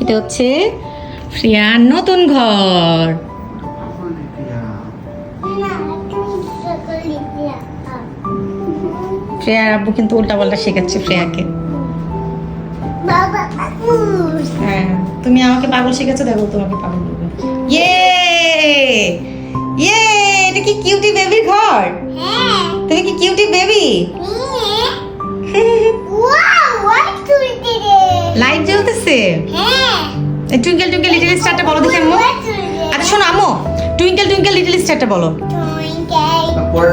এটা হচ্ছে ফ্রিয়ার নতুন ঘর। ফ্রেয়ার আব্বু কিন্তু উল্টা পাল্টা শেখাচ্ছে বাবা মানুষ হ্যাঁ তুমি আমাকে পাগল শেখাচ্ছো দেখো তোমাকে পাগল বলবে ইয়ে! ইয়ে এটা কি কিউটি বেবির ঘর? হ্যাঁ। তুমি কি কিউটি বেবি লাইট জ্বলতেছে? হ্যাঁ। টুইঙ্কেল টুইঙ্কেল লিটল স্টারটা বলো দেখি আম্মু। আচ্ছা শোনো আম্মু টুইঙ্কেল টুইঙ্কেল লিটল স্টারটা বলো। পরের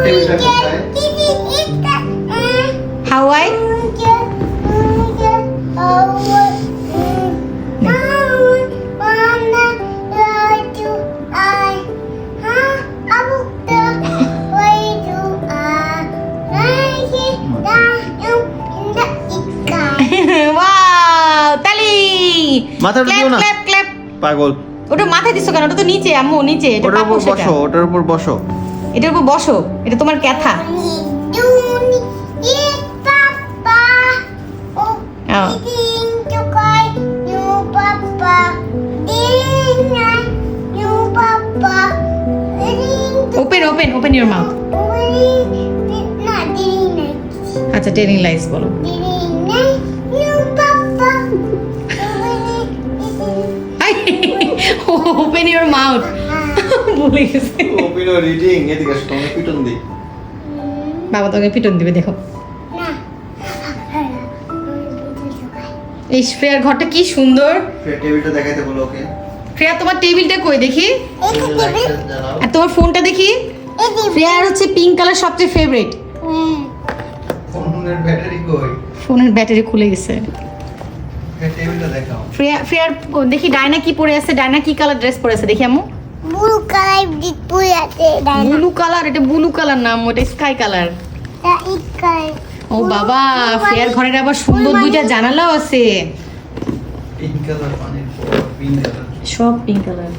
মাথাটা দিও না। Clap clap. পাগল। ওটা মাথায় দিছো কেন? ওটা তো নিচে আম্মু নিচে। এটা ওটার উপর বসো ওটার উপর বসো। এটার উপর বসো। এটা তোমার ক্যাথা. Open open open your mouth আচ্ছা টেলিং লাইস বলো। ওপেন ইউর মাউথ ভুলে গেছে। ওপিনো রিডিং এদিকে আসো তোমাকে পিটন দিই। বাবা তোকে পিটন দিবে দেখো। এই শ্রেয়ার ঘরটা কি সুন্দর। টেবিলটা দেখাইতে বলো ওকে। শ্রেয়া তোমার টেবিলটা কই দেখি? আর তোমার ফোনটা দেখি? শ্রেয়ার হচ্ছে পিঙ্ক কালার সবচেয়ে ফেভারিট ফোনের ব্যাটারি কই? ফোনের ব্যাটারি খুলে গেছে। ফ্রেয়ার দেখি ডায়না কি পরে আছে ডায়না কি কালার ড্রেস পরে আছে দেখি আম্মু। ব্লু কালার দিক পরে আছে ডাইনা। ব্লু কালার এটা ব্লু কালার নাম ওটা স্কাই কালার ও বাবা ফ্রেয়ার ঘরের আবার সুন্দর দুইটা জানালাও আছে। পিঙ্ক কালার পানির সব পিঙ্ক কালার